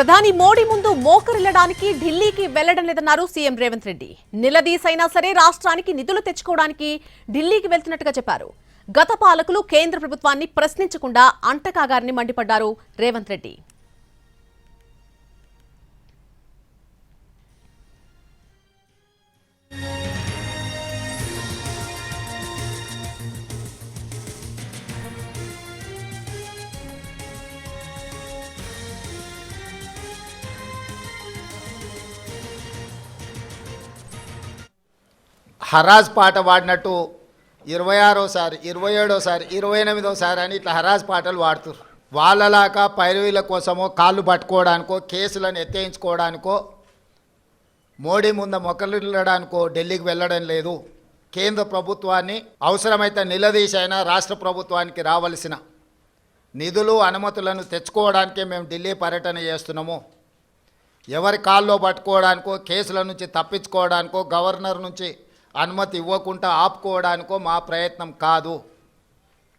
ప్రధాని మోడీ ముందు మోకరిల్లడానికి ఢిల్లీకి వెళ్ళడం లేదన్నారు సీఎం రేవంత్ రెడ్డి. నిలదీసైనా సరే రాష్ట్రానికి నిధులు తెచ్చుకోవడానికి ఢిల్లీకి వెళ్తున్నట్టుగా చెప్పారు. గత పాలకులు కేంద్ర ప్రభుత్వాన్ని ప్రశ్నించకుండా అంటకాగారిని మండిపడ్డారు రేవంత్ రెడ్డి. హరాజ్ పాట పాడినట్టు ఇరవై ఆరోసారి ఇరవై ఏడోసారి ఇరవై ఎనిమిదోసారి అని ఇట్లా హరాజ్ పాటలు వాడుతున్నారు వాళ్ళలాగా పైరవీల కోసమో కాళ్ళు పట్టుకోవడానికో కేసులను ఎత్తేయించుకోవడానికో మోడీ ముందు మొక్కలిల్లడానికో ఢిల్లీకి వెళ్ళడం లేదు. కేంద్ర ప్రభుత్వాన్ని అవసరమైతే నిలదీసైనా రాష్ట్ర ప్రభుత్వానికి రావలసిన నిధులు అనుమతులను తెచ్చుకోవడానికే మేము ఢిల్లీ పర్యటన చేస్తున్నాము. ఎవరి కాల్లో పట్టుకోవడానికో కేసుల నుంచి తప్పించుకోవడానికో గవర్నర్ నుంచి అనుమతి ఇవ్వకుండా ఆపుకోవడానికో మా ప్రయత్నం కాదు.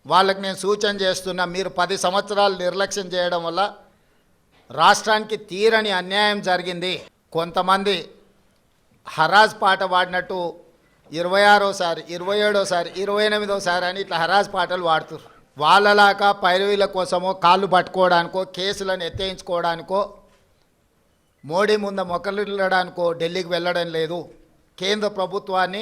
వాళ్ళకి నేను సూచన చేస్తున్నా మీరు పది సంవత్సరాలు నిర్లక్ష్యం చేయడం వల్ల రాష్ట్రానికి తీరని అన్యాయం జరిగింది. కొంతమంది హరాజ్ పాట పాడినట్టు ఇరవై ఆరోసారి ఇరవై ఏడోసారి ఇరవై ఎనిమిదోసారి అని ఇట్లా హరాజ్ పాటలు వాడుతారు వాళ్ళలాగా పైరవీల కోసమో కాళ్ళు పట్టుకోవడానికో కేసులను ఎత్తేయించుకోవడానికో మోడీ ముందు మొక్కలిల్లడానికో ఢిల్లీకి వెళ్ళడం లేదు. కేంద్ర ప్రభుత్వాన్ని